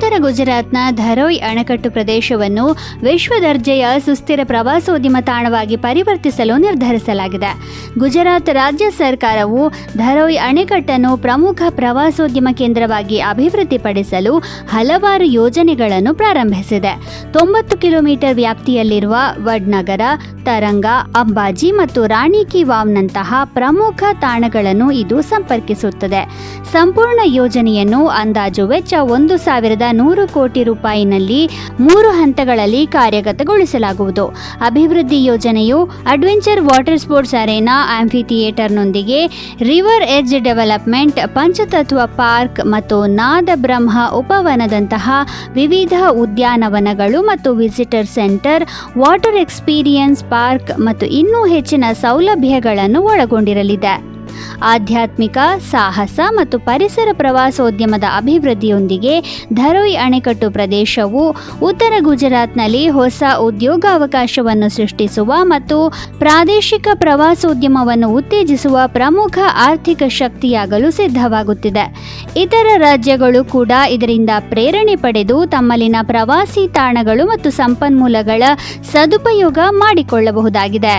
ಉತ್ತರ ಗುಜರಾತ್ನ ಧರೋಯ್ ಅಣೆಕಟ್ಟು ಪ್ರದೇಶವನ್ನು ವಿಶ್ವ ದರ್ಜೆಯ ಸುಸ್ಥಿರ ಪ್ರವಾಸೋದ್ಯಮ ತಾಣವಾಗಿ ಪರಿವರ್ತಿಸಲು ನಿರ್ಧರಿಸಲಾಗಿದೆ. ಗುಜರಾತ್ ರಾಜ್ಯ ಸರ್ಕಾರವು ಧರೋಯ್ ಅಣೆಕಟ್ಟನ್ನು ಪ್ರಮುಖ ಪ್ರವಾಸೋದ್ಯಮ ಕೇಂದ್ರವಾಗಿ ಅಭಿವೃದ್ಧಿಪಡಿಸಲು ಹಲವಾರು ಯೋಜನೆಗಳನ್ನು ಪ್ರಾರಂಭಿಸಿದೆ. ತೊಂಬತ್ತು ಕಿಲೋಮೀಟರ್ ವ್ಯಾಪ್ತಿಯಲ್ಲಿರುವ ವಡ್ನಗರ, ತರಂಗ, ಅಂಬಾಜಿ ಮತ್ತು ರಾಣಿ ಕಿ ವಾವ್ನಂತಹ ಪ್ರಮುಖ ತಾಣಗಳನ್ನು ಇದು ಸಂಪರ್ಕಿಸುತ್ತದೆ. ಸಂಪೂರ್ಣ ಯೋಜನೆಯನ್ನು ಅಂದಾಜು ವೆಚ್ಚ ಒಂದು ಸಾವಿರದ ನೂರು ಕೋಟಿ ರೂಪಾಯಿನಲ್ಲಿ ಮೂರು ಹಂತಗಳಲ್ಲಿ ಕಾರ್ಯಗತಗೊಳಿಸಲಾಗುವುದು. ಅಭಿವೃದ್ಧಿ ಯೋಜನೆಯು ಅಡ್ವೆಂಚರ್ ವಾಟರ್ ಸ್ಪೋರ್ಟ್ಸ್ ಅರೇನಾ ಆಂಫಿ ಥಿಯೇಟರ್ನೊಂದಿಗೆ river edge development, Panchatatva park ಮತ್ತು ನಾದ ಬ್ರಹ್ಮ ಉಪವನದಂತಹ ವಿವಿಧ ಉದ್ಯಾನವನಗಳು ಮತ್ತು visitor centre, water experience park ಮತ್ತು ಇನ್ನೂ ಹೆಚ್ಚಿನ ಸೌಲಭ್ಯಗಳನ್ನು ಒಳಗೊಂಡಿರಲಿದೆ. ಆಧ್ಯಾತ್ಮಿಕ, ಸಾಹಸ ಮತ್ತು ಪರಿಸರ ಪ್ರವಾಸೋದ್ಯಮದ ಅಭಿವೃದ್ಧಿಯೊಂದಿಗೆ ಧರೋಯ್ ಅಣೆಕಟ್ಟು ಪ್ರದೇಶವು ಉತ್ತರ ಗುಜರಾತ್ನಲ್ಲಿ ಹೊಸ ಉದ್ಯೋಗಾವಕಾಶವನ್ನು ಸೃಷ್ಟಿಸುವ ಮತ್ತು ಪ್ರಾದೇಶಿಕ ಪ್ರವಾಸೋದ್ಯಮವನ್ನು ಉತ್ತೇಜಿಸುವ ಪ್ರಮುಖ ಆರ್ಥಿಕ ಶಕ್ತಿಯಾಗಲು ಸಿದ್ಧವಾಗುತ್ತಿದೆ. ಇತರ ರಾಜ್ಯಗಳು ಕೂಡ ಇದರಿಂದ ಪ್ರೇರಣೆ ಪಡೆದು ತಮ್ಮಲ್ಲಿನ ಪ್ರವಾಸಿ ತಾಣಗಳು ಮತ್ತು ಸಂಪನ್ಮೂಲಗಳ ಸದುಪಯೋಗ ಮಾಡಿಕೊಳ್ಳಬಹುದಾಗಿದೆ.